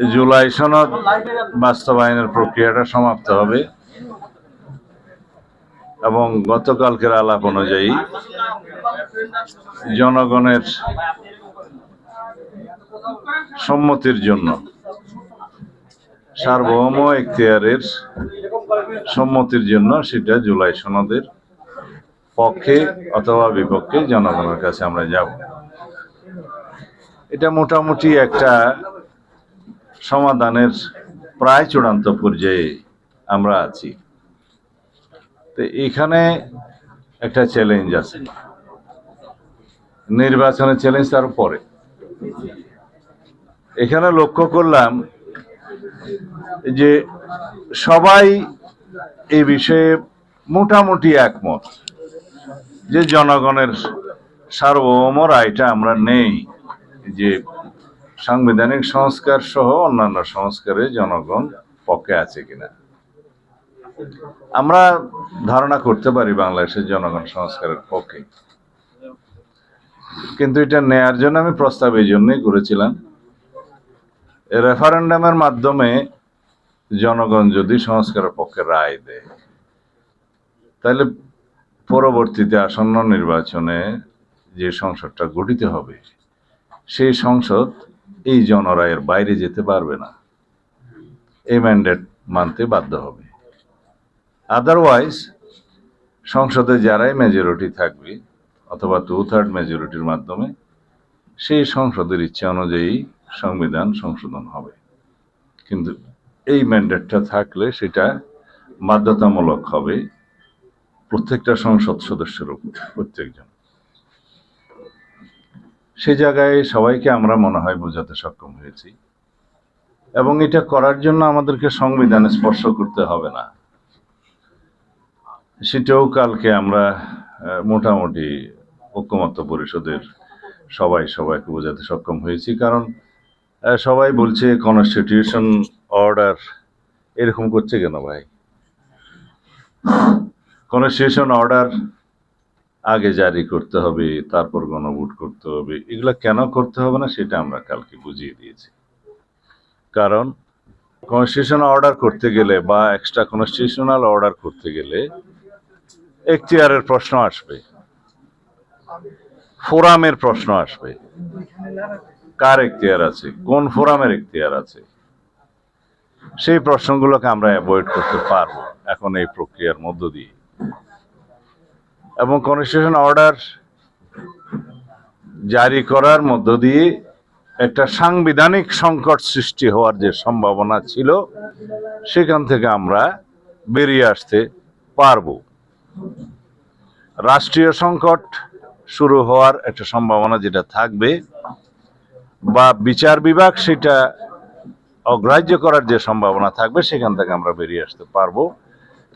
জুলাই সনদ বাস্তবায়নের প্রক্রিয়াটা সমাপ্ত হবে এবং গতকালকের আলাপ অনুযায়ী জনগণের সম্মতির জন্য সার্বভৌম এখতিয়ারের সম্মতির জন্য সেটা জুলাই সনদের পক্ষে অথবা বিপক্ষে জনগণের কাছে আমরা যাব। এটা মোটামুটি একটা সমাধানের প্রায় চূড়ান্ত পর্যায়ে আমরা আছি। তো এখানে একটা চ্যালেঞ্জ আছে। নির্বাচনের চ্যালেঞ্জ তার পরে এখানে লক্ষ্য করলাম যে সবাই এই বিষয়ে মোটামুটি একমত যে জনগণের সার্বভৌম রায়টা আমরা নেই যে সাংবিধানিক সংস্কার সহ অন্যান্য সংস্কারে জনগণ পক্ষে আছে কিনা? আমরা ধারণা করতে পারি বাংলাদেশের জনগণ সংস্কারের পক্ষে। কিন্তু এটা নেয়ার জন্য আমি প্রস্তাব এই জন্যই করেছিলাম। রেফারেন্ডামের মাধ্যমে জনগণ যদি সংস্কারের পক্ষে রায় দেয়, তাহলে পরবর্তীতে আসন্ন নির্বাচনে যে সংসদটা গঠিত হবে, সেই সংসদ এই জনরায়ের বাইরে যেতে পারবে না। এই ম্যান্ডেট মানতে বাধ্য হবে। আদারওয়াইজ সংসদে যারাই মেজরিটি থাকবে, অথবা টু থার্ড মেজরিটির মাধ্যমে, সেই সংসদের ইচ্ছা অনুযায়ী সংবিধান সংশোধন হবে। কিন্তু এই ম্যান্ডেটটা থাকলে সেটা বাধ্যতামূলক হবে প্রত্যেকটা সংসদ সদস্যের উপর, প্রত্যেকজন। সে জায়গায় সবাইকে আমরা মনে হয় বোঝাতে সক্ষম হয়েছি। এবং এটা করার জন্য আমাদেরকে সংবিধানে স্পর্শ করতে হবে না। সেটাও কালকে আমরা মোটামুটি ঐক্যমত্য পরিষদের সবাই সবাইকে বোঝাতে সক্ষম হয়েছি। কারণ সবাই বলছে কনস্টিটিউশন অর্ডার এরকম করছে কেন ভাই? কনস্টিটিউশন অর্ডার আগে জারি করতে হবে, তারপর গণভোট করতে হবে, এগুলা কেন করতে হবে না সেটা আমরা কালকে বুঝিয়ে দিয়েছি। কারণ কনস্টিটিউশন অর্ডার করতে গেলে বা এক্সট্রা কনস্টিটিউশনাল অর্ডার করতে গেলে এখতিয়ারের প্রশ্ন আসবে, ফোরামের প্রশ্ন আসবে। কার এখতিয়ার আছে? কোন ফোরামের এখতিয়ার আছে? সেই প্রশ্নগুলোকে আমরা অ্যাভয়েড করতে পারব এখন এই প্রক্রিয়ার মধ্য দিয়ে। এবং কনস্টিটিউশন অর্ডার জারি করার মধ্য দিয়ে একটা সাংবিধানিক সংকট সৃষ্টি হওয়ার যে সম্ভাবনা ছিল, সেখান থেকে আমরা বেরিয়ে আসতে পারব। রাষ্ট্রীয় সংকট শুরু হওয়ার একটা সম্ভাবনা যেটা থাকবে বা বিচার বিভাগ সেটা অগ্রাহ্য করার যে সম্ভাবনা থাকবে, সেখান থেকে আমরা বেরিয়ে আসতে পারব।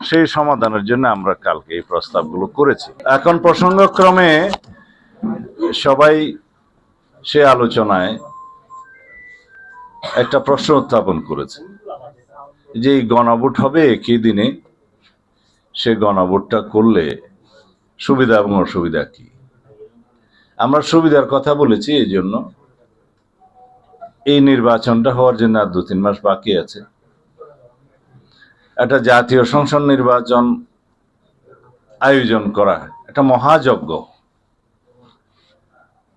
সেই সমাধানের জন্য আমরা কালকে এই প্রস্তাবগুলো করেছি। এখন প্রসঙ্গক্রমে সবাই সে আলোচনায় একটা প্রশ্ন উত্থাপন করেছে যে এই গণভোট হবে একই দিনে? সে গণভোটটা করলে সুবিধা এবং অসুবিধা কি? আমরা সুবিধার কথা বলেছি এই জন্য এই নির্বাচনটা হওয়ার জন্য আর দু তিন মাস বাকি আছে। একটা জাতীয় সংসদ নির্বাচন আয়োজন করা একটা মহাযজ্ঞ।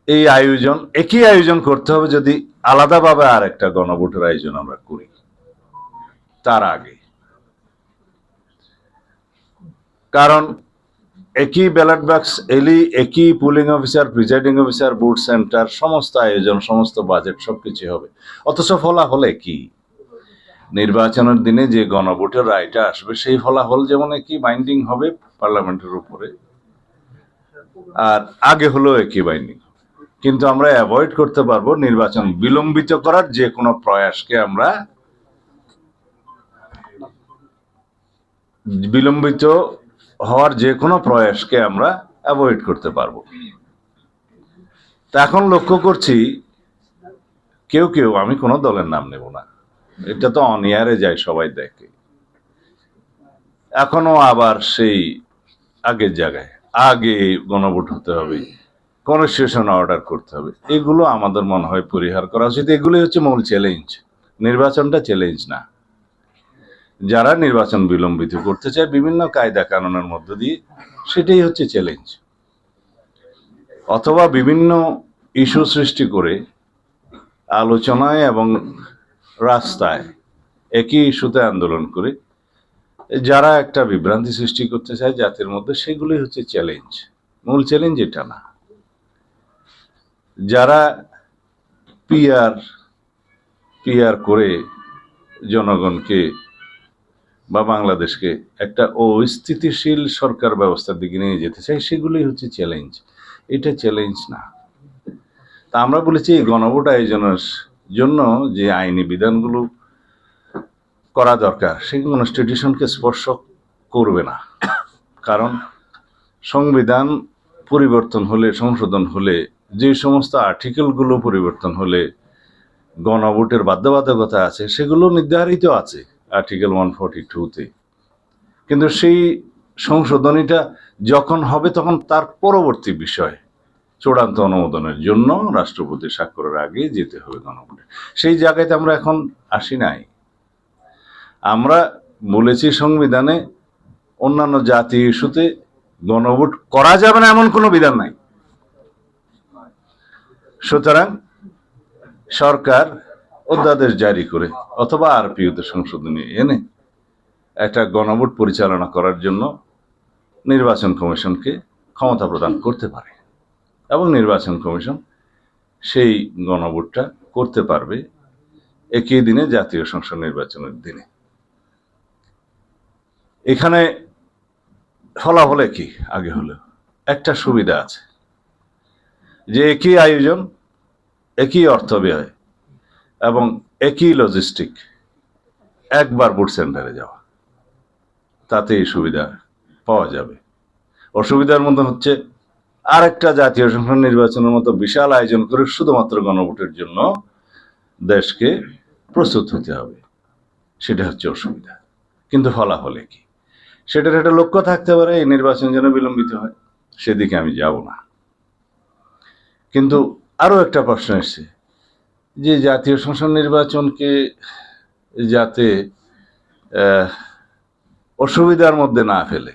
এই আয়োজন, একই আয়োজন করতে হবে যদি আলাদাভাবে আর একটা গণভোটের আয়োজন আমরা করি, তার আগে। কারণ একই ব্যালট বাক্স, এলি, একই polling officer presiding officer, booth centre, সমস্ত আয়োজন, সমস্ত বাজেট সবকিছু হবে। অথচ ফলাফল একই। নির্বাচনের দিনে যে গণভোটের রায়টা আসবে, সেই ফলাফল যেমন একই বাইন্ডিং হবে পার্লামেন্টের উপরে, আর আগে হলেও একই বাইন্ডিং কিন্তু আমরা অ্যাভয়েড করতে পারব নির্বাচন বিলম্বিত করার যে কোনো প্রয়াসকে আমরা বিলম্বিত হওয়ার যে কোনো প্রয়াসকে আমরা অ্যাভয়েড করতে পারব। তা এখন লক্ষ্য করছি, কেউ কেউ, আমি কোনো দলের নাম নেব না। এটা তো অনিয়ারে যায়, সবাই দেখে। এখনও আবার সেই আগের জায়গায়, আগে গণভোট হতে হবে কনস্টিটিউশন অর্ডার করতে হবে, এগুলো আমাদের মনে হয় পরিহার করা উচিত। এগুলোই হচ্ছে মূল চ্যালেঞ্জ নির্বাচনটা চ্যালেঞ্জ না। যারা নির্বাচন বিলম্বিত করতে চায়, বিভিন্ন কায়দা কানুনের মধ্য দিয়ে, সেটাই হচ্ছে চ্যালেঞ্জ অথবা বিভিন্ন ইস্যু সৃষ্টি করে আলোচনায় এবং রাস্তায়, একই ইস্যুতে আন্দোলন করে। যারা একটা বিভ্রান্তি সৃষ্টি করতে চায় জাতির মধ্যে, সেগুলোই হচ্ছে চ্যালেঞ্জ মূল চ্যালেঞ্জ এটা না। যারা পিআর পিআর করে জনগণকে বা বাংলাদেশকে একটা অস্থিতিশীল সরকার ব্যবস্থার দিকে নিয়ে যেতে চাই সেগুলোই হচ্ছে চ্যালেঞ্জ এটা চ্যালেঞ্জ না। তা আমরা বলেছি এই গণভোট আয়োজনের জন্য যে আইনি বিধানগুলো করা দরকার, সেগুলো কনস্টিটিউশনকে স্পর্শ করবে না। কারণ সংবিধান পরিবর্তন হলে, সংশোধন হলে, যে সমস্ত আর্টিকেলগুলো পরিবর্তন হলে, গণভোটের বাধ্যবাধকতা আছে, সেগুলো নির্ধারিত আছে আর্টিকেল ওয়ান ফর্টি টুতে কিন্তু সেই সংশোধনীটা যখন হবে তখন তার পরবর্তী বিষয়। চূড়ান্ত অনুমোদনের জন্য রাষ্ট্রপতি স্বাক্ষরের আগে যেতে হবে গণভোটে। সেই জায়গাতে আমরা এখন আসি নাই। আমরা বলেছি সংবিধানে অন্যান্য জাতি ইস্যুতে গণভোট করা যাবে না এমন কোনো বিধান নাই। সুতরাং সরকার অধ্যাদেশ জারি করে অথবা আরপিওতে সংশোধনী এনে একটা গণভোট পরিচালনা করার জন্য নির্বাচন কমিশনকে ক্ষমতা প্রদান করতে পারে। এবং নির্বাচন কমিশন সেই গণভোটটা করতে পারবে একই দিনে জাতীয় সংসদ নির্বাচনের দিনে। এখানে ফলাফল একই আগে হলো? একটা সুবিধা আছে। যে একই আয়োজন, একই অর্থ ব্যয় এবং একই লজিস্টিক একবার বুট সেন্টারে যাওয়া, তাতে এই সুবিধা পাওয়া যাবে। অসুবিধার মধ্যে হচ্ছে আরেকটা জাতীয় সংসদ নির্বাচনের মতো বিশাল আয়োজন করে শুধুমাত্র গণভোটের জন্য দেশকে প্রস্তুত হতে হবে। সেটা হচ্ছে অসুবিধা। কিন্তু ফলাফলে কি সেটার একটা লক্ষ্য থাকতে পারে, এই নির্বাচন যেন বিলম্বিত হয়। সেদিকে আমি যাব না। কিন্তু আরও একটা প্রশ্ন এসছে যে জাতীয় সংসদ নির্বাচনকে যাতে অসুবিধার মধ্যে না ফেলে